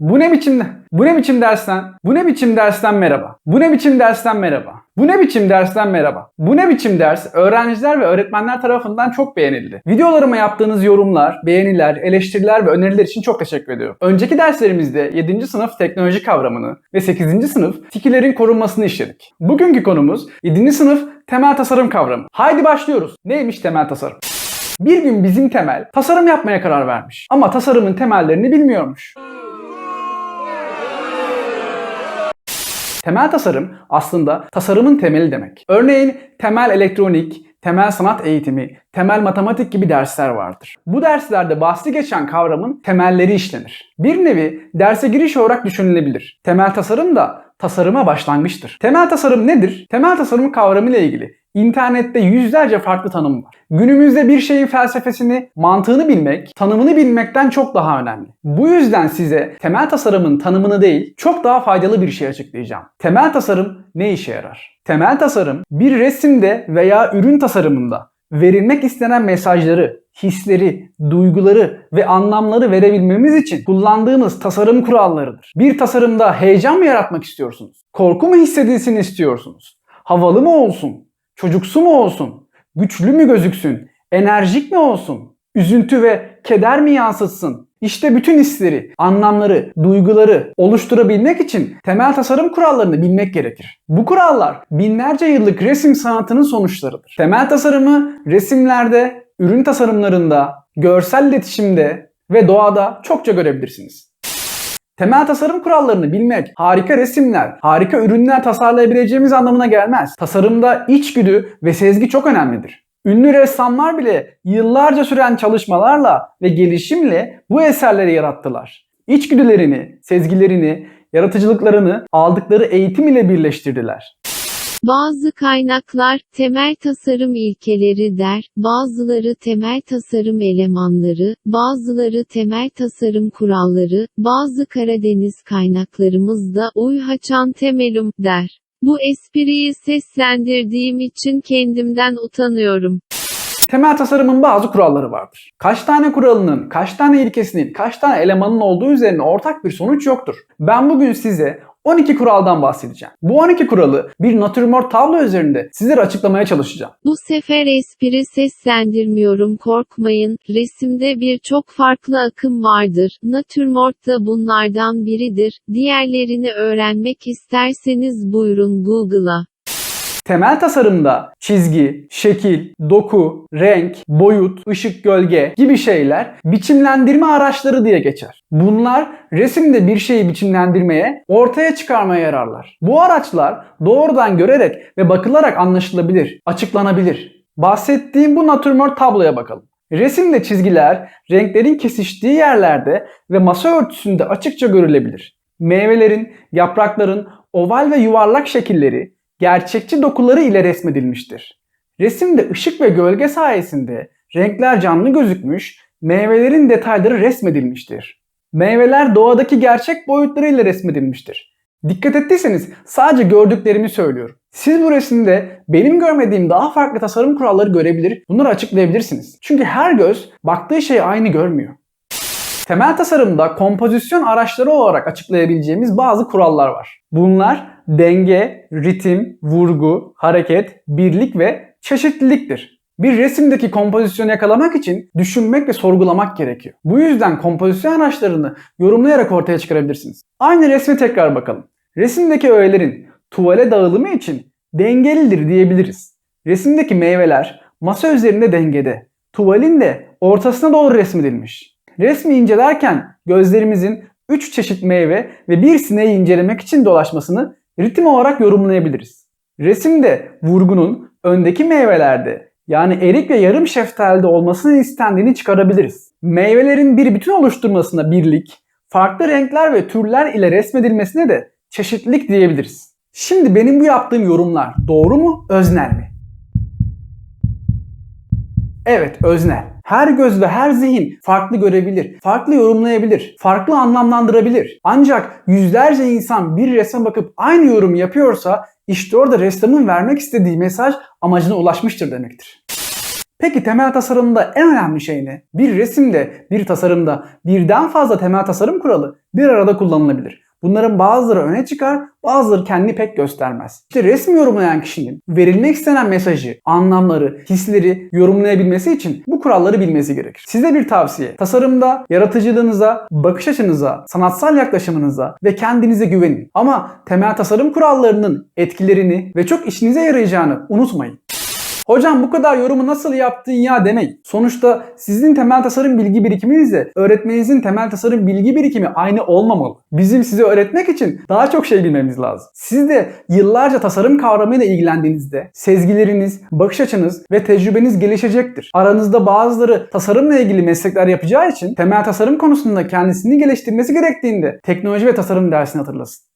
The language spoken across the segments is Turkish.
Bu ne biçim bu ne biçim dersten? Bu ne biçim dersten merhaba? Bu ne biçim dersten merhaba? Bu ne biçim dersten merhaba? Bu ne biçim ders öğrenciler ve öğretmenler tarafından çok beğenildi. Videolarıma yaptığınız yorumlar, beğeniler, eleştiriler ve öneriler için çok teşekkür ediyorum. Önceki derslerimizde 7. sınıf teknoloji kavramını ve 8. sınıf tikilerin korunmasını işledik. Bugünkü konumuz 7. sınıf temel tasarım kavramı. Haydi başlıyoruz. Neymiş temel tasarım? Bir gün bizim temel tasarım yapmaya karar vermiş. Ama tasarımın temellerini bilmiyormuş. Temel tasarım aslında tasarımın temeli demek. Örneğin temel elektronik, temel sanat eğitimi, temel matematik gibi dersler vardır. Bu derslerde bahsi geçen kavramın temelleri işlenir. Bir nevi derse giriş olarak düşünülebilir. Temel tasarım da tasarıma başlangıçtır. Temel tasarım nedir? Temel tasarım kavramı ile ilgili İnternette yüzlerce farklı tanım var. Günümüzde bir şeyin felsefesini, mantığını bilmek, tanımını bilmekten çok daha önemli. Bu yüzden size temel tasarımın tanımını değil, çok daha faydalı bir şey açıklayacağım. Temel tasarım ne işe yarar? Temel tasarım bir resimde veya ürün tasarımında verilmek istenen mesajları, hisleri, duyguları ve anlamları verebilmemiz için kullandığımız tasarım kurallarıdır. Bir tasarımda heyecan mı yaratmak istiyorsunuz? Korku mu hissedilsin istiyorsunuz? Havalı mı olsun? Çocuksu mu olsun? Güçlü mü gözüksün? Enerjik mi olsun? Üzüntü ve keder mi yansıtsın? İşte bütün hisleri, anlamları, duyguları oluşturabilmek için temel tasarım kurallarını bilmek gerekir. Bu kurallar binlerce yıllık resim sanatının sonuçlarıdır. Temel tasarımı resimlerde, ürün tasarımlarında, görsel iletişimde ve doğada çokça görebilirsiniz. Temel tasarım kurallarını bilmek, harika resimler, harika ürünler tasarlayabileceğimiz anlamına gelmez. Tasarımda içgüdü ve sezgi çok önemlidir. Ünlü ressamlar bile yıllarca süren çalışmalarla ve gelişimle bu eserleri yarattılar. İçgüdülerini, sezgilerini, yaratıcılıklarını aldıkları eğitim ile birleştirdiler. Bazı kaynaklar temel tasarım ilkeleri der, bazıları temel tasarım elemanları, bazıları temel tasarım kuralları, bazı Karadeniz kaynaklarımız da uyhaçan temelum der. Bu espriyi seslendirdiğim için kendimden utanıyorum. Temel tasarımın bazı kuralları vardır. Kaç tane kuralının, kaç tane ilkesinin, kaç tane elemanın olduğu üzerine ortak bir sonuç yoktur. Ben bugün size 12 kuraldan bahsedeceğim. Bu 12 kuralı bir natürmort tablo üzerinde sizlere açıklamaya çalışacağım. Bu sefer espri seslendirmiyorum korkmayın. Resimde birçok farklı akım vardır. Natürmort da bunlardan biridir. Diğerlerini öğrenmek isterseniz buyurun Google'a. Temel tasarımda çizgi, şekil, doku, renk, boyut, ışık, gölge gibi şeyler biçimlendirme araçları diye geçer. Bunlar resimde bir şeyi biçimlendirmeye, ortaya çıkarmaya yararlar. Bu araçlar doğrudan görerek ve bakılarak anlaşılabilir, açıklanabilir. Bahsettiğim bu natürmort tabloya bakalım. Resimde çizgiler renklerin kesiştiği yerlerde ve masa örtüsünde açıkça görülebilir. Meyvelerin, yaprakların oval ve yuvarlak şekilleri gerçekçi dokuları ile resmedilmiştir. Resimde ışık ve gölge sayesinde renkler canlı gözükmüş, meyvelerin detayları resmedilmiştir. Meyveler doğadaki gerçek boyutlarıyla resmedilmiştir. Dikkat ettiyseniz sadece gördüklerimi söylüyorum. Siz bu resimde benim görmediğim daha farklı tasarım kuralları görebilir, bunları açıklayabilirsiniz. Çünkü her göz baktığı şeyi aynı görmüyor. Temel tasarımda kompozisyon araçları olarak açıklayabileceğimiz bazı kurallar var. Bunlar denge, ritim, vurgu, hareket, birlik ve çeşitliliktir. Bir resimdeki kompozisyonu yakalamak için düşünmek ve sorgulamak gerekiyor. Bu yüzden kompozisyon araçlarını yorumlayarak ortaya çıkarabilirsiniz. Aynı resme tekrar bakalım. Resimdeki öğelerin tuvale dağılımı için dengelidir diyebiliriz. Resimdeki meyveler masa üzerinde dengede. Tuvalin de ortasına doğru resmedilmiş. Resmi incelerken gözlerimizin 3 çeşit meyve ve bir sineği incelemek için dolaşmasını ritim olarak yorumlayabiliriz. Resimde vurgunun öndeki meyvelerde yani erik ve yarım şeftalide olmasının istendiğini çıkarabiliriz. Meyvelerin bir bütün oluşturmasına birlik, farklı renkler ve türler ile resmedilmesine de çeşitlilik diyebiliriz. Şimdi benim bu yaptığım yorumlar doğru mu, öznel mi? Evet, öznel. Her göz ve her zihin farklı görebilir, farklı yorumlayabilir, farklı anlamlandırabilir. Ancak yüzlerce insan bir resme bakıp aynı yorum yapıyorsa işte orada ressamın vermek istediği mesaj amacına ulaşmıştır demektir. Peki temel tasarımda en önemli şey ne? Bir resimde, bir tasarımda birden fazla temel tasarım kuralı bir arada kullanılabilir. Bunların bazıları öne çıkar, bazıları kendini pek göstermez. İşte resmi yorumlayan kişinin verilmek istenen mesajı, anlamları, hisleri yorumlayabilmesi için bu kuralları bilmesi gerekir. Size bir tavsiye. Tasarımda yaratıcılığınıza, bakış açınıza, sanatsal yaklaşımınıza ve kendinize güvenin. Ama temel tasarım kurallarının etkilerini ve çok işinize yarayacağını unutmayın. Hocam bu kadar yorumu nasıl yaptın ya demeyin. Sonuçta sizin temel tasarım bilgi birikiminizle öğretmeninizin temel tasarım bilgi birikimi aynı olmamalı. Bizim size öğretmek için daha çok şey bilmemiz lazım. Siz de yıllarca tasarım kavramıyla ilgilendiğinizde sezgileriniz, bakış açınız ve tecrübeniz gelişecektir. Aranızda bazıları tasarımla ilgili meslekler yapacağı için temel tasarım konusunda kendisini geliştirmesi gerektiğinde teknoloji ve tasarım dersini hatırlasın.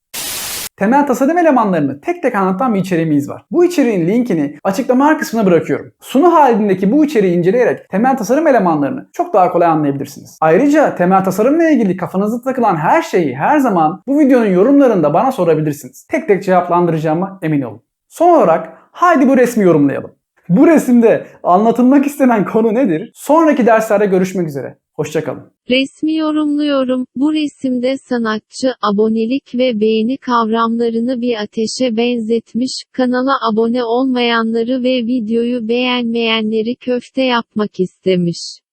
Temel tasarım elemanlarını tek tek anlatan bir içeriğimiz var. Bu içeriğin linkini açıklama kısmına bırakıyorum. Sunu halindeki bu içeriği inceleyerek temel tasarım elemanlarını çok daha kolay anlayabilirsiniz. Ayrıca temel tasarımla ilgili kafanızda takılan her şeyi her zaman bu videonun yorumlarında bana sorabilirsiniz. Tek tek cevaplandıracağıma emin olun. Son olarak haydi bu resmi yorumlayalım. Bu resimde anlatılmak istenen konu nedir? Sonraki derslerde görüşmek üzere. Hoşçakalın. Resmi yorumluyorum. Bu resimde sanatçı abonelik ve beğeni kavramlarını bir ateşe benzetmiş, kanala abone olmayanları ve videoyu beğenmeyenleri köfte yapmak istemiş.